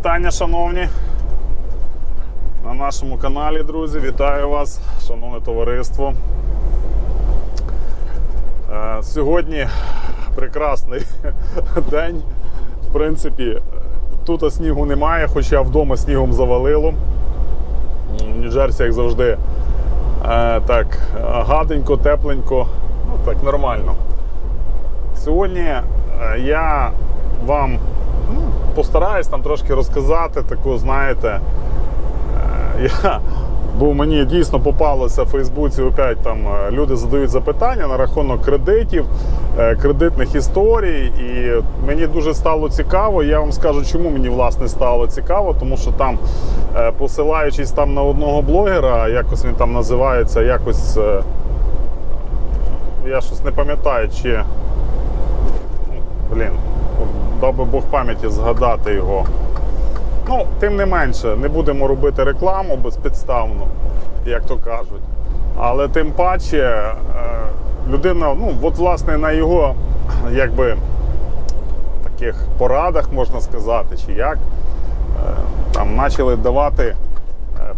Вітання, шановні. На нашому каналі, друзі, вітаю вас, шановне товариство. Е, Сьогодні прекрасний день. В принципі, тут снігу немає, хоча вдома снігом завалило. В Нью-Джерсі, як завжди, е, так гаденько, тепленько, ну так нормально. Сьогодні е, я вам постараюсь там трошки розказати таку, знаєте, е, я, бо мені дійсно попалося в Фейсбуці опять там е, люди задають запитання на рахунок кредитів, е, кредитних історій. І мені дуже стало цікаво. Я вам скажу, чому мені власне стало цікаво, тому що там, посилаючись там на одного блогера, якось він там називається, якось. Я щось не пам'ятаю, чи Блін, от дав Бог пам'яті згадати його. Ну, тим не менше, не будемо робити рекламу безпідставно, як то кажуть. Але тим паче, е, людина, ну, от власне на його якби таких порадах, можна сказати, чи як, е, там почали давати е,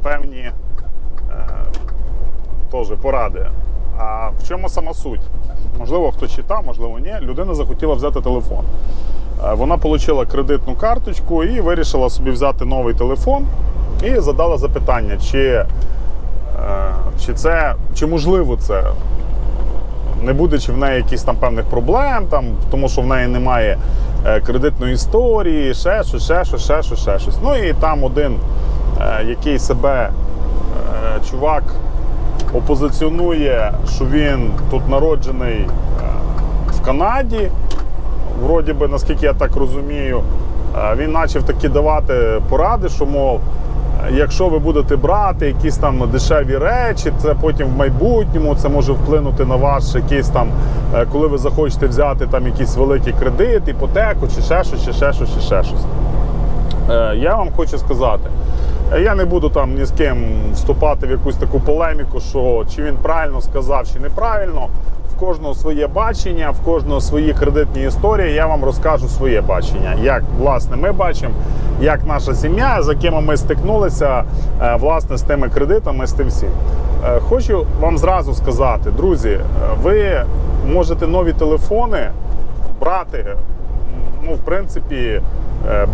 певні теж поради. А в чому сама суть? Можливо, хто читав, можливо, ні. Людина захотіла взяти телефон. Е, Вона отримала кредитну карточку і вирішила собі взяти новий телефон і задала запитання, чи, е, чи це чи можливо це. Не буде чи в неї якихось там певних проблем, там, тому що в неї немає е, кредитної історії, ще щось, ще щось, ще щось, ще щось. Ну і там один, який себе чувак опозиціонує, що він тут народжений в Канаді. Вроді би, наскільки я так розумію, е, він почав такі давати поради, що мов. е, Якщо ви будете брати якісь там дешеві речі, це потім в майбутньому це може вплинути на ваш якийсь там, е, коли ви захочете взяти там якийсь великий кредит, іпотеку, чи ще щось, чи ще щось, чи ще щось. Я вам хочу сказати, я не буду там ні з ким вступати в якусь таку полеміку, що чи він правильно сказав, чи неправильно. Кожного своє бачення, в кожного свої кредитні історії. Я вам розкажу своє бачення, як власне ми бачимо, як наша сім'я, з якими ми стикнулися е, власне з тими кредитами, з тим всім. Е, Хочу вам зразу сказати, друзі, е, ви можете нові телефони брати ну, в принципі,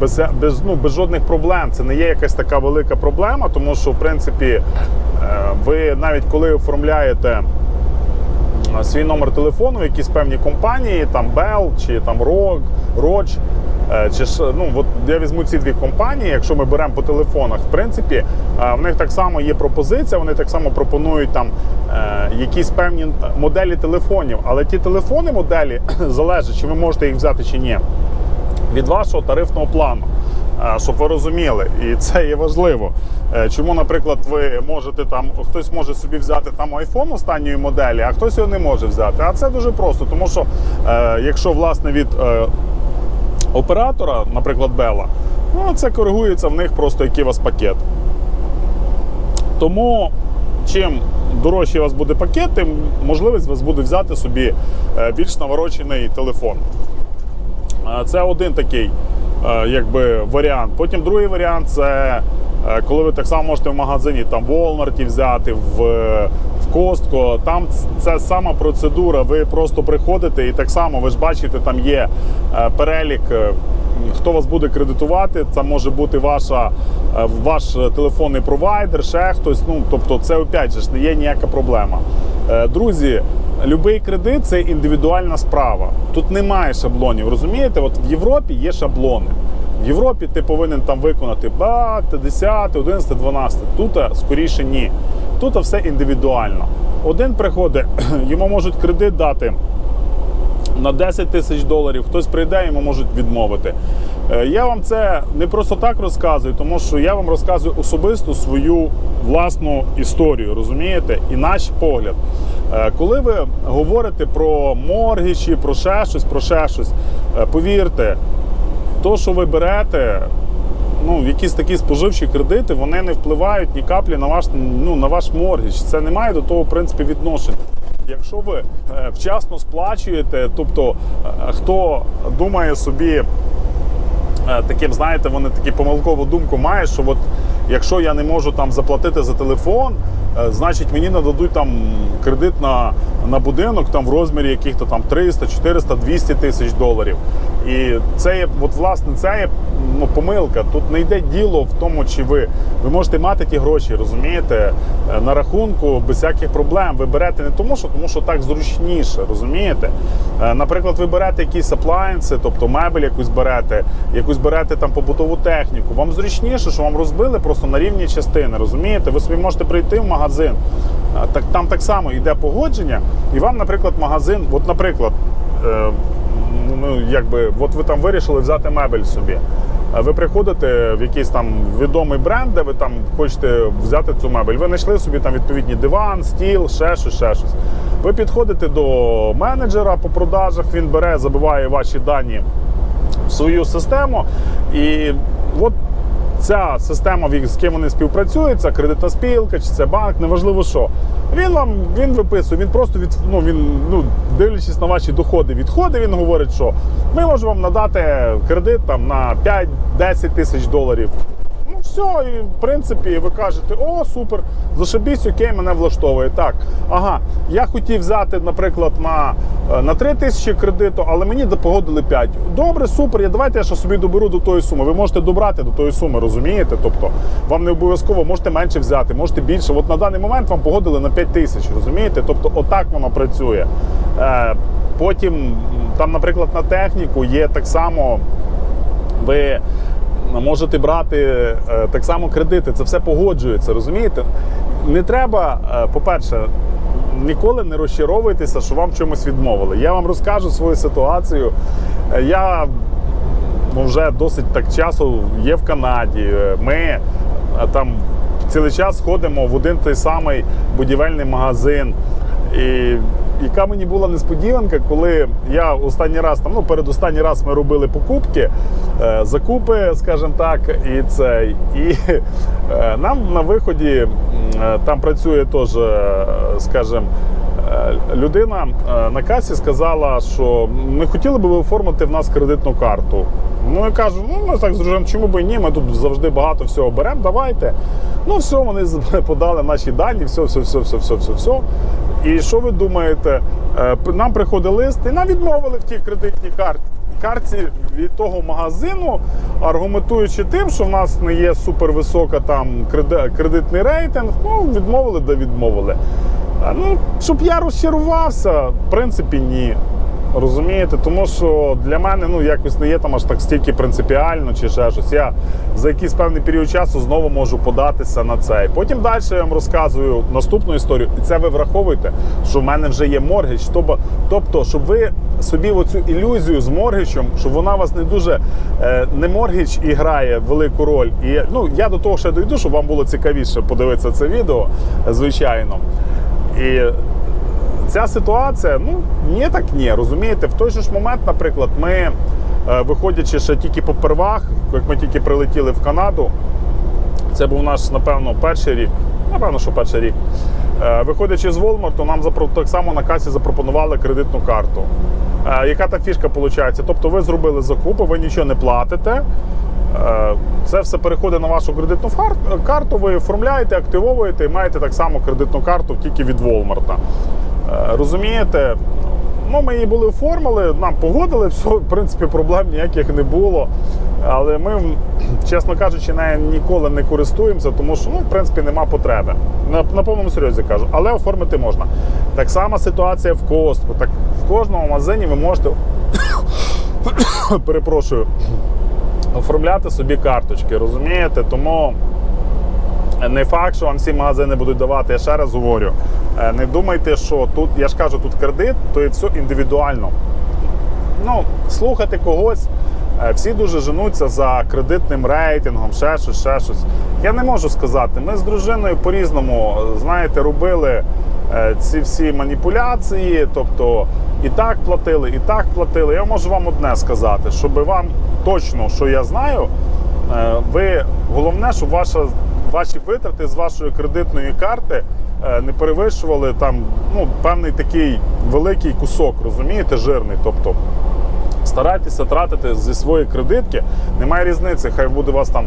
без, без, ну, без жодних проблем. Це не є якась така велика проблема, тому що, в принципі, ви навіть коли оформляєте свій номер телефону якісь певні компанії, там Bell чи там ROG, ROG, е, чи ну, от я візьму ці дві компанії, якщо ми беремо по телефонах, в принципі, е, в них так само є пропозиція, вони так само пропонують там е, якісь певні моделі телефонів. Але ті телефони моделі залежать, чи ви можете їх взяти чи ні, від вашого тарифного плану. Щоб ви розуміли, і це є важливо. Е, Чому, наприклад, ви можете там, хтось може собі взяти там iPhone останньої моделі, а хтось його не може взяти. А це дуже просто, тому що е, якщо власне від е, оператора, наприклад, Bella, ну це коригується в них просто який у вас пакет. Тому чим дорожчий у вас буде пакет, тим можливість у вас буде взяти собі більш наворочений телефон. Це один такий якби, варіант. Потім другий варіант це е, коли ви так само можете в магазині там в Walmart взяти, в, в Костко. Там це сама процедура. Ви просто приходите і так само ви ж бачите, там є е, перелік. Е, Хто вас буде кредитувати, це може бути ваша, е, ваш телефонний провайдер, ще хтось. Ну тобто, це опять же не є ніяка проблема. Е, Друзі, Любий кредит це індивідуальна справа. Тут немає шаблонів. Розумієте? От в Європі є шаблони. В Європі ти повинен там виконати ба, 10, 11, 12. Тут скоріше ні. Тут все індивідуально. Один приходить, йому можуть кредит дати на 10 тисяч доларів, хтось прийде, йому можуть відмовити. Е, Я вам це не просто так розказую, тому що я вам розказую особисто свою власну історію, розумієте? І наш погляд. Е, Коли ви говорите про моргічі, про ще щось, про ще щось, е, повірте, то, що ви берете, ну, якісь такі споживчі кредити, вони не впливають ні каплі на ваш, ну, на ваш моргіч. Це не має до того, в принципі, відношення. Якщо ви е, вчасно сплачуєте, тобто е, хто думає собі е, таким, знаєте, вони такі помилкову думку мають, що от якщо я не можу там заплатити за телефон, значить мені нададуть там кредит на, на будинок там в розмірі яких-то там 300, 400, 200 тисяч доларів. І це є, от власне, це є ну, помилка. Тут не йде діло в тому, чи ви. Ви можете мати ті гроші, розумієте, е, на рахунку без всяких проблем. Ви берете не тому, що тому що так зручніше, розумієте? Е, Наприклад, ви берете якісь аплайнси, тобто мебель якусь берете, якусь берете там побутову техніку. Вам зручніше, що вам розбили просто на рівні частини, розумієте? Ви собі можете прийти в магазин. е, Так там так само йде погодження, і вам, наприклад, магазин, от, наприклад, е, ну якби, от ви там вирішили взяти мебель собі. Ви приходите в якийсь там відомий бренд, де ви там хочете взяти цю мебель. Ви знайшли собі там відповідні диван, стіл, ще щось, ще щось. Ви підходите до менеджера по продажах, він бере, забиває ваші дані в свою систему. І от ця система, з ким вони співпрацюють, це кредитна спілка, чи це банк, неважливо що. Він вам він виписує, він просто від ну він ну дивлячись на ваші доходи, відходи, він говорить, що ми можемо вам надати кредит там на 5-10 тисяч доларів. Все, і в принципі ви кажете, о, супер, зашибісь, окей, мене влаштовує. Так, ага, я хотів взяти, наприклад, на, е, на 3 тисячі кредиту, але мені погодили 5. Добре, супер, я давайте я ще собі доберу до тої суми. Ви можете добрати до тої суми, розумієте? Тобто вам не обов'язково можете менше взяти, можете більше. От на даний момент вам погодили на 5 тисяч, розумієте? Тобто, отак воно працює. Е, потім, там, наприклад, на техніку є так само. Ви можете брати е, так само кредити, це все погоджується, розумієте? Не треба, е, по-перше, ніколи не розчаровуйтеся, що вам чомусь відмовили. Я вам розкажу свою ситуацію. Е, Я ну, вже досить так часу є в Канаді. Е, Ми е, там цілий час ходимо в один той самий будівельний магазин. І яка мені була несподіванка, коли я останній раз там, ну передостанній раз ми робили покупки, е, закупи, скажімо так, і цей. І е, нам на виході е, там працює теж, е, скажімо, Людина е, на касі сказала, що ми хотіли би ви оформити в нас кредитну карту. Ну я кажу, ну ми так з дружиною, чому б і ні? Ми тут завжди багато всього беремо, давайте. Ну все, вони подали наші дані, все, все, все, все, все, все, все. І що ви думаєте? Е, Нам приходить лист, і нам відмовили в тій кредитній карті. Карті від того магазину, аргументуючи тим, що в нас не є супервисока там кредитний рейтинг, ну відмовили, да відмовили. Ну, щоб я розчарувався, в принципі, ні. Розумієте, тому що для мене ну якось не є там аж так стільки принципіально чи ще щось. Я за якийсь певний період часу знову можу податися на цей. Потім далі я вам розказую наступну історію, і це ви враховуєте, що в мене вже є моргіч. Тобто, тобто, щоб ви собі оцю ілюзію з моргічем, щоб вона вас не дуже е, не моргіч і грає велику роль. І ну я до того ще дойду, щоб вам було цікавіше подивитися це відео, звичайно. І ця ситуація, ну ні, так ні. Розумієте, в той же ж момент, наприклад, ми, е, виходячи ще тільки по первах, як ми тільки прилетіли в Канаду, це був наш, напевно, перший рік. Напевно, що перший рік. Е, Виходячи з Волмарту, нам так само на касі запропонували кредитну карту. Е, Яка та фішка виходить? Тобто ви зробили закупи, ви нічого не платите. Е, Це все переходить на вашу кредитну карту, ви оформляєте, активовуєте і маєте так само кредитну карту тільки від Walmart. Е, Розумієте? Ну, ми її були оформили, нам погодили, все, в принципі, проблем ніяких не було. Але ми, чесно кажучи, нею ніколи не користуємося, тому що ну, в принципі нема потреби. На, на повному серйозі кажу, але оформити можна. Так сама ситуація в Костку. Так в кожному магазині ви можете перепрошую, оформляти собі карточки, розумієте? Тому не факт, що вам всі магазини будуть давати. Я ще раз говорю. е, Не думайте, що тут, я ж кажу, тут кредит, то і все індивідуально. Ну, слухати когось. е, Всі дуже женуться за кредитним рейтингом, ще щось, ще щось. Я не можу сказати. Ми з дружиною по-різному, знаєте, робили ці всі маніпуляції, тобто і так платили, і так платили. Я можу вам одне сказати, щоб вам точно, що я знаю, е, ви головне, щоб ваша, ваші витрати з вашої кредитної карти е, не перевищували там ну, певний такий великий кусок, розумієте, жирний. Тобто Старайтеся тратити зі своєї кредитки. Немає різниці, хай буде у вас там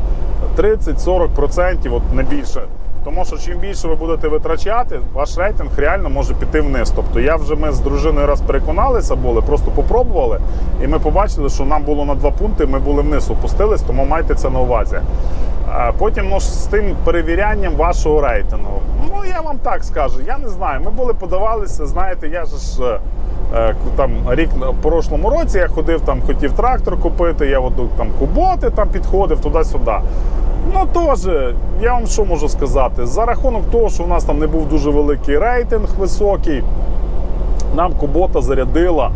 30-40%, от не більше. Тому що чим більше ви будете витрачати, ваш рейтинг реально може піти вниз. Тобто я вже ми з дружиною раз переконалися, були, просто попробували, і ми побачили, що нам було на два пункти, ми були вниз опустились, тому майте це на увазі. Потім ну, з тим перевірянням вашого рейтингу. Ну я вам так скажу, я не знаю. Ми були подавалися, знаєте, я ж е, е, там рік на- прошлому році я ходив, там хотів трактор купити, я от там куботи там підходив туди-сюди. Ну теж, я вам що можу сказати? За рахунок того, що у нас там не був дуже великий рейтинг високий, нам Кубота зарядила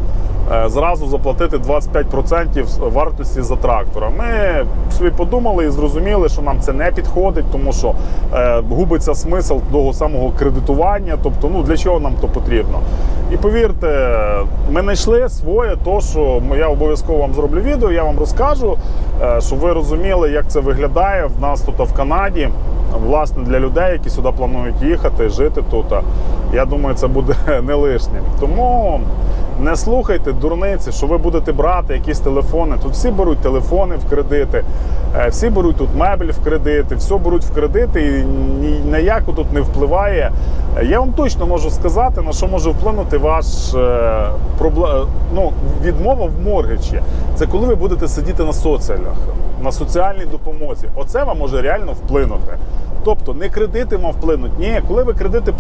е, зразу заплатити 25% вартості за трактора. Ми собі подумали і зрозуміли, що нам це не підходить, тому що е, губиться смисл того самого кредитування. Тобто, ну для чого нам то потрібно? І повірте, ми знайшли своє, то що я обов'язково вам зроблю відео, я вам розкажу, е, щоб ви розуміли, як це виглядає в нас тут в Канаді. Власне, для людей, які сюди планують їхати, жити тут. Я думаю, це буде не лишнім. Тому не слухайте дурниці, що ви будете брати якісь телефони. Тут всі беруть телефони в кредити, е, всі беруть тут меблі в кредити, все беруть в кредити і ні на яку тут не впливає. Е, Я вам точно можу сказати, на що може вплинути ваш е, ну, відмова в моргичі. Це коли ви будете сидіти на соціалях, на соціальній допомозі. Оце вам може реально вплинути. Тобто не кредити вам вплинуть. Ні, коли ви кредити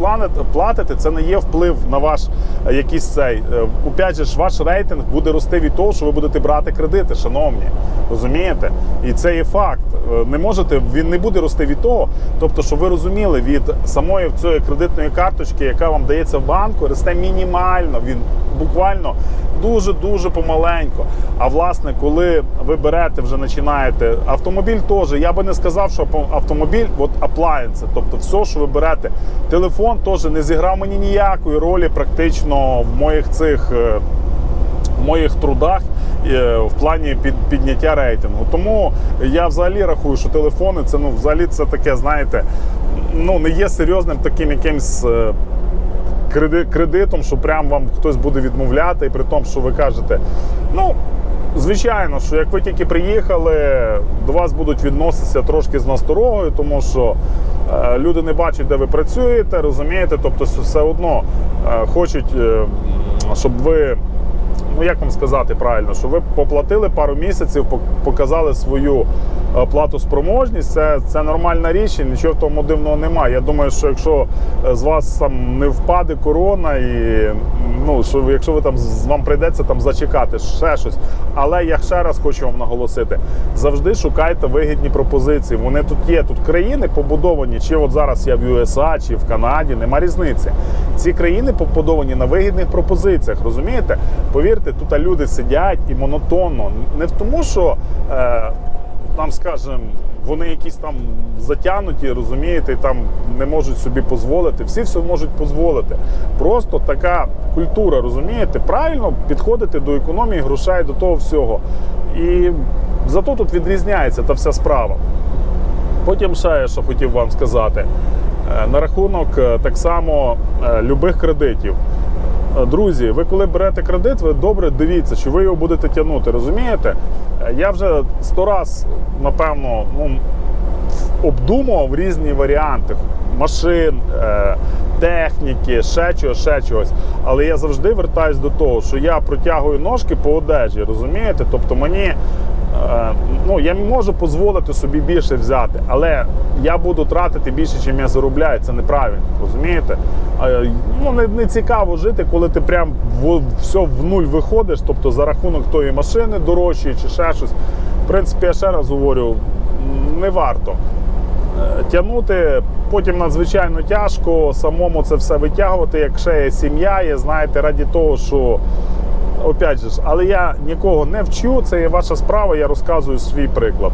платите, це не є вплив на ваш е, якийсь цей. Е, Опять же ваш рейтинг буде рости від того, що ви будете брати кредити, шановні. Розумієте? І це є факт. Е, Не можете, він не буде рости від того. Тобто, що ви розуміли, від самої цієї кредитної карточки, яка вам дається в банку, росте мінімально. Він буквально дуже-дуже помаленько. А власне, коли ви берете, вже починаєте автомобіль, теж я би не сказав, що автомобіль, от appliance, тобто все, що ви берете, телефон теж не зіграв мені ніякої ролі практично в моїх цих. е, в моїх трудах е, в плані під, підняття рейтингу. Тому я взагалі рахую, що телефони це ну взагалі це таке, знаєте, ну не є серйозним таким якимсь. е, кредитом, що прям вам хтось буде відмовляти, і при тому, що ви кажете, ну. Звичайно, що як ви тільки приїхали, до вас будуть відноситися трошки з насторогою, тому що е, люди не бачать, де ви працюєте, розумієте, тобто все одно е, хочуть, е, щоб ви ну як вам сказати правильно, що ви поплатили пару місяців, показали свою е, платоспроможність. Це, це нормальна річ, і нічого в тому дивного немає. Я думаю, що якщо е, з вас там не впаде корона, і ну що якщо ви там вам прийдеться там зачекати ще щось. Але я ще раз хочу вам наголосити: завжди шукайте вигідні пропозиції. Вони тут є. Тут країни побудовані, чи от зараз я в USA, чи в Канаді, нема різниці. Ці країни побудовані на вигідних пропозиціях. Розумієте? Повірте, тут люди сидять і монотонно. Не в тому, що е, там, скажем, вони якісь там затягнуті, розумієте, і там не можуть собі дозволити. Всі все можуть дозволити. Просто така культура, розумієте, правильно підходити до економії грошей, до того всього. І зато тут відрізняється та вся справа. Потім ще я що хотів вам сказати. Е, На рахунок е, так само е, любих кредитів. Е, Друзі, ви коли берете кредит, ви добре дивіться, чи ви його будете тягнути. Розумієте? Е, Я вже сто раз, напевно, ну, обдумував різні варіанти машин, е, техніки, ще чогось, ще чогось. Але я завжди вертаюсь до того, що я протягую ножки по одежі, розумієте? Тобто мені. Е, Ну, я можу дозволити собі більше взяти, але я буду тратити більше, чим я заробляю. Це неправильно, розумієте? Ну, не, не цікаво жити, коли ти прям в, все в нуль виходиш, тобто за рахунок тої машини дорожчої чи ще щось. В принципі, я ще раз говорю, не варто тягнути. Потім надзвичайно тяжко самому це все витягувати, як ще є сім'я, є, знаєте, раді того, що опять же, але я нікого не вчу, це є ваша справа, я розказую свій приклад.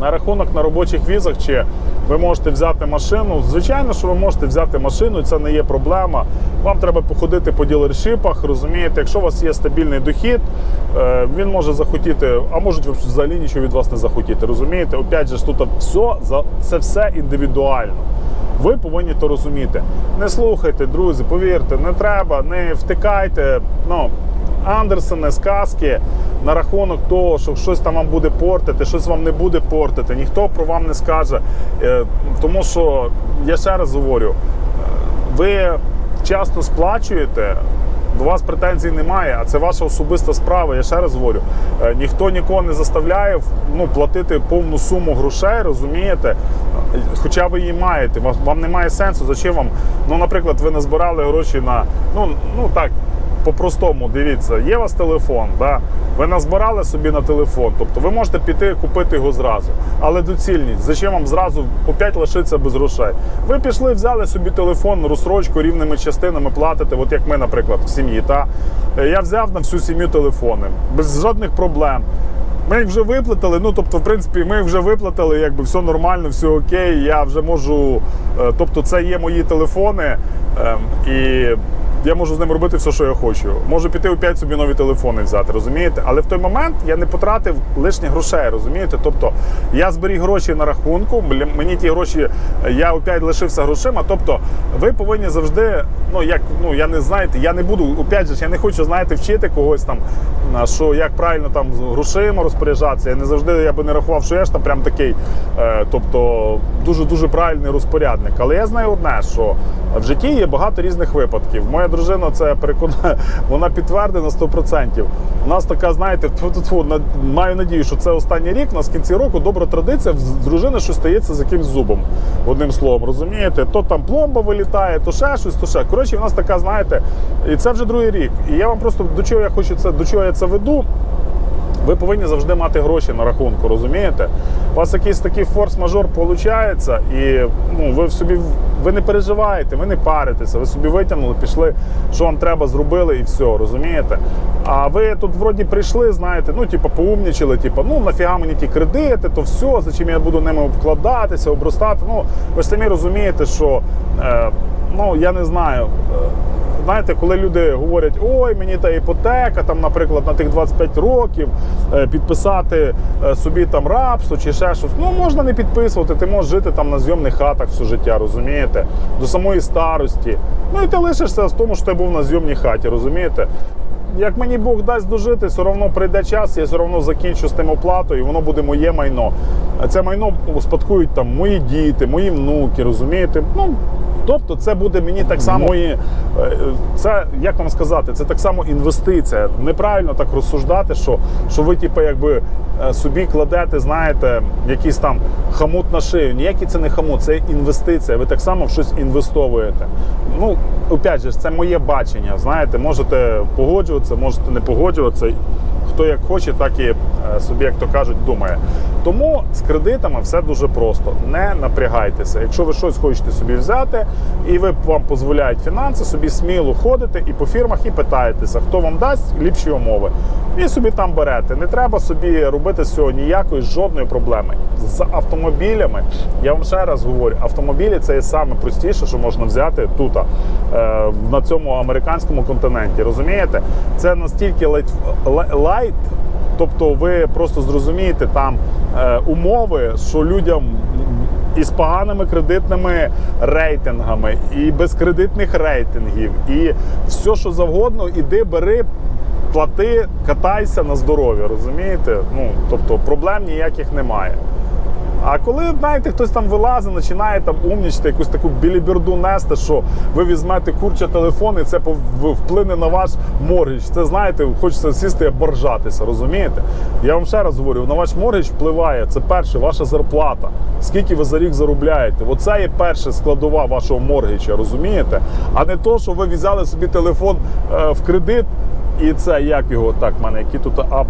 На рахунок на робочих візах, чи ви можете взяти машину. Звичайно, що ви можете взяти машину, це не є проблема. Вам треба походити по ділершипах, розумієте, якщо у вас є стабільний дохід, е, він може захотіти, а можуть взагалі нічого від вас не захотіти. Розумієте? Опять же, тут все, це все індивідуально. Ви повинні то розуміти. Не слухайте, друзі, повірте, не треба, не втикайте. Ну, Андерсени, сказки на рахунок того, що щось там вам буде портити, щось вам не буде портити. Ніхто про вам не скаже. Е, Тому що я ще раз говорю, ви вчасно сплачуєте. До вас претензій немає, а це ваша особиста справа. Я ще раз говорю. е, Ніхто нікого не заставляє ну, платити повну суму грошей, розумієте? Е, Хоча ви її маєте. Вам немає сенсу. Зачем вам? Ну, наприклад, ви назбирали гроші на ну, ну так. По-простому, дивіться, є у вас телефон, да? ви назбирали собі на телефон, тобто ви можете піти купити його зразу. Але доцільність, зачем вам зразу опять лишитися без грошей? Ви пішли, взяли собі телефон, розсрочку рівними частинами платите, от як ми, наприклад, в сім'ї. Та? Е, Я взяв на всю сім'ю телефони, без жодних проблем. Ми їх вже виплатили. Ну тобто, в принципі, ми вже виплатили, якби все нормально, все окей. Я вже можу. е, Тобто, це є мої телефони, ем, і я можу з ними робити все, що я хочу. Можу піти опять собі нові телефони взяти, розумієте? Але в той момент я не потратив лишніх грошей, розумієте? Тобто я зберіг гроші на рахунку, мені ті гроші, я опять лишився грошима. Тобто, ви повинні завжди, ну як ну я не знаєте, я не буду, опять же, я не хочу, знаєте, вчити когось там, що як правильно там з грошима розпоряджатися. Я не завжди я би не рахував, що я ж там прям такий, е, тобто дуже дуже правильний розпорядник. Але я знаю одне, що в житті є багато різних випадків. Моя дружина це переконає, вона підтвердить на 100%. У нас така, знаєте, маю надію, що це останній рік. У нас в кінці року добра традиція з дружини, що стається з якимсь зубом. Одним словом, розумієте? То там пломба вилітає, то ще щось, то ще. Коротше, в нас така, знаєте, і це вже другий рік. І я вам просто до чого я хочу це, до чого я це веду. Ви повинні завжди мати гроші на рахунку, розумієте? У вас якийсь такий форс-мажор виходить, і ну, ви в собі ви не переживаєте, ви не паритеся, ви собі витягнули, пішли, що вам треба, зробили і все, розумієте? А ви тут вроді прийшли, знаєте, ну, типу, поумнічили, типу, ну нафіга мені ті кредити, то все, зачем я буду ними обкладатися, обростати. Ну, ви ж самі розумієте, що е, ну я не знаю. е, Знаєте, коли люди говорять, ой, мені та іпотека, там, наприклад, на тих 25 років е, підписати е, собі там рабство чи ще щось. Ну можна не підписувати, ти можеш жити там на зйомних хатах все життя, розумієте? До самої старості. Ну і ти лишишся в тому, що ти був на зйомній хаті, розумієте? Як мені Бог дасть дожити, все одно прийде час, я все одно закінчу з тим оплатою, і воно буде моє майно. А це майно успадкують там мої діти, мої внуки, розумієте? Ну, Тобто це буде мені так само мої, е, це як вам сказати, це так само інвестиція. Неправильно так розсуждати, що, що ви, типу, якби е, собі кладете, знаєте, якийсь там хамут на шию. Ніякий це не хамут, це інвестиція. Ви так само в щось інвестовуєте. Ну, опять же, це моє бачення. Знаєте, можете погоджуватися, можете не погоджуватися. Хто як хоче, так і е, собі, як то кажуть, думає. Тому з кредитами все дуже просто. Не напрягайтеся. Якщо ви щось хочете собі взяти, і ви вам дозволяють фінанси, собі сміло ходите і по фірмах і питаєтеся, хто вам дасть ліпші умови. І собі там берете. Не треба собі робити з цього ніякої жодної проблеми. З автомобілями, я вам ще раз говорю, автомобілі це є саме простіше, що можна взяти тут, е, на цьому американському континенті. Розумієте? Це настільки лайт, Тобто ви просто зрозумієте там е, умови, що людям із поганими кредитними рейтингами, і без кредитних рейтингів, і все, що завгодно, іди, бери, плати, катайся на здоров'я, розумієте? Ну, тобто проблем ніяких немає. А коли, знаєте, хтось там вилазить, починає там умнічити, якусь таку біліберду нести, що ви візьмете курча телефон і це вплине на ваш моргіч. Це знаєте, хочеться сісти і боржатися, розумієте? Я вам ще раз говорю, на ваш моргіч впливає це перше, ваша зарплата. Скільки ви за рік заробляєте? Оце є перша складова вашого моргіча, розумієте? А не то, що ви взяли собі телефон е, в кредит, і це як його так, в мене які тут А,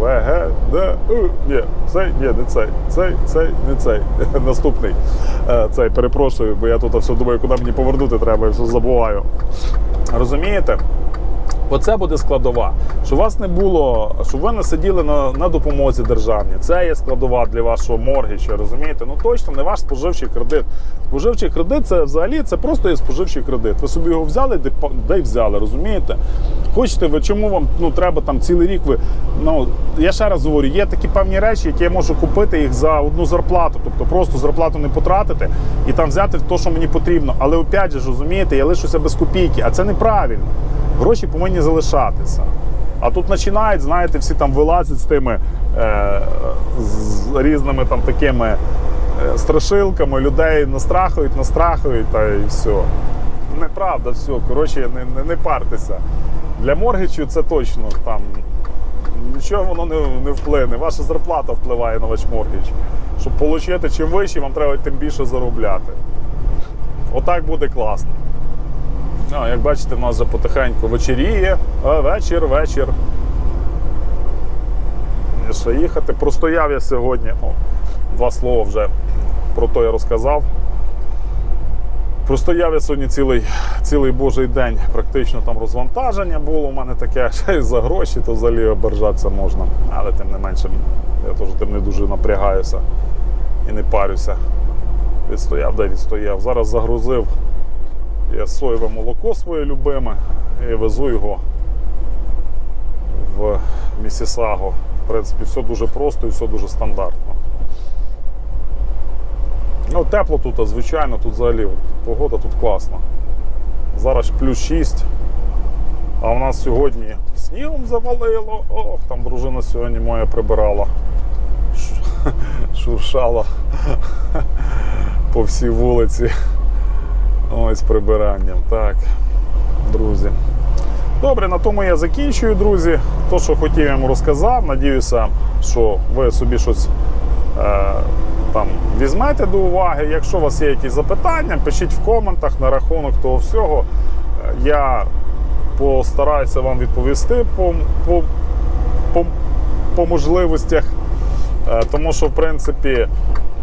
Б. В, Д, У. Ні, цей, ні, не цей, цей, цей, не цей. Наступний. Е, Цей, перепрошую, бо я тут все думаю, куди мені повернути треба, я все забуваю. Розумієте? Оце буде складова, щоб вас не було, щоб ви не сиділи на, на допомозі державній. Це є складова для вашого моргіча, розумієте? Ну точно не ваш споживчий кредит. Споживчий кредит це взагалі це просто є споживчий кредит. Ви собі його взяли, де, де й взяли, розумієте? Хочете ви, чому вам ну, треба там цілий рік ви. Ну, я ще раз говорю, є такі певні речі, які я можу купити їх за одну зарплату, тобто просто зарплату не потратити і там взяти те, що мені потрібно. Але опять же, розумієте, я лишуся без копійки, а це неправильно. Гроші повинні залишатися. А тут починають, знаєте, всі там вилазять з тими е, з різними там такими е, страшилками, людей настрахують, настрахують та і все. Неправда, все. Коротше, не, не, не партеся. Для моргічу це точно там нічого воно не, не вплине. Ваша зарплата впливає на ваш моргіч. Щоб отримати чим вище, вам треба тим більше заробляти. Отак буде класно. Ну, як бачите, в нас вже потихеньку вечеріє. А, вечір, вечір. Є ще їхати. Простояв я сьогодні. О, два слова вже про то я розказав. Простояв я сьогодні цілий, цілий божий день. Практично там розвантаження було у мене таке, ще й за гроші, то взагалі обержатися можна. Але тим не менше, я теж тим не дуже напрягаюся і не парюся. Відстояв, де відстояв. Зараз загрузив я соєве молоко своє любиме і везу його в Місісаго. В принципі, все дуже просто і все дуже стандартно. Ну, тепло тут, а, звичайно, тут взагалі от, погода тут класна. Зараз плюс 6. А у нас сьогодні снігом завалило. Ох, там дружина сьогодні моя прибирала. Шуршала по всій вулиці. Ось прибиранням. Так, друзі. Добре, на тому я закінчую, друзі. То, що хотів, я вам розказав. Надіюся, що ви собі щось е, там візьмете до уваги. Якщо у вас є якісь запитання, пишіть в коментах на рахунок того всього. Е, Я постараюся вам відповісти по, по, по, по можливостях. Е, Тому що, в принципі,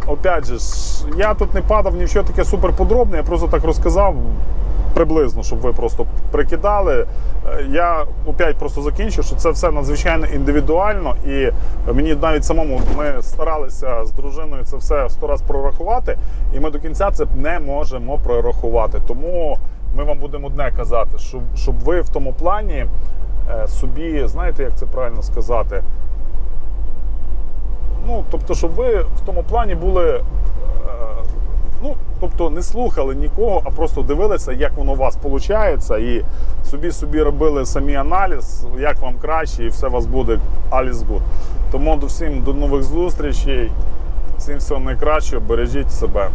опять же, я тут не падав ні в що таке суперподробне, я просто так розказав приблизно, щоб ви просто прикидали. Е, Я опять просто закінчу, що це все надзвичайно індивідуально, і мені навіть самому ми старалися з дружиною це все сто раз прорахувати, і ми до кінця це не можемо прорахувати. Тому ми вам будемо одне казати, щоб, щоб ви в тому плані е, собі, знаєте, як це правильно сказати, Ну, тобто, щоб ви в тому плані були. е, Ну, тобто не слухали нікого, а просто дивилися, як воно у вас виходить, і собі собі робили самі аналіз, як вам краще, і все у вас буде alles good. Тому до всім до нових зустрічей. Всім всього найкращого, бережіть себе.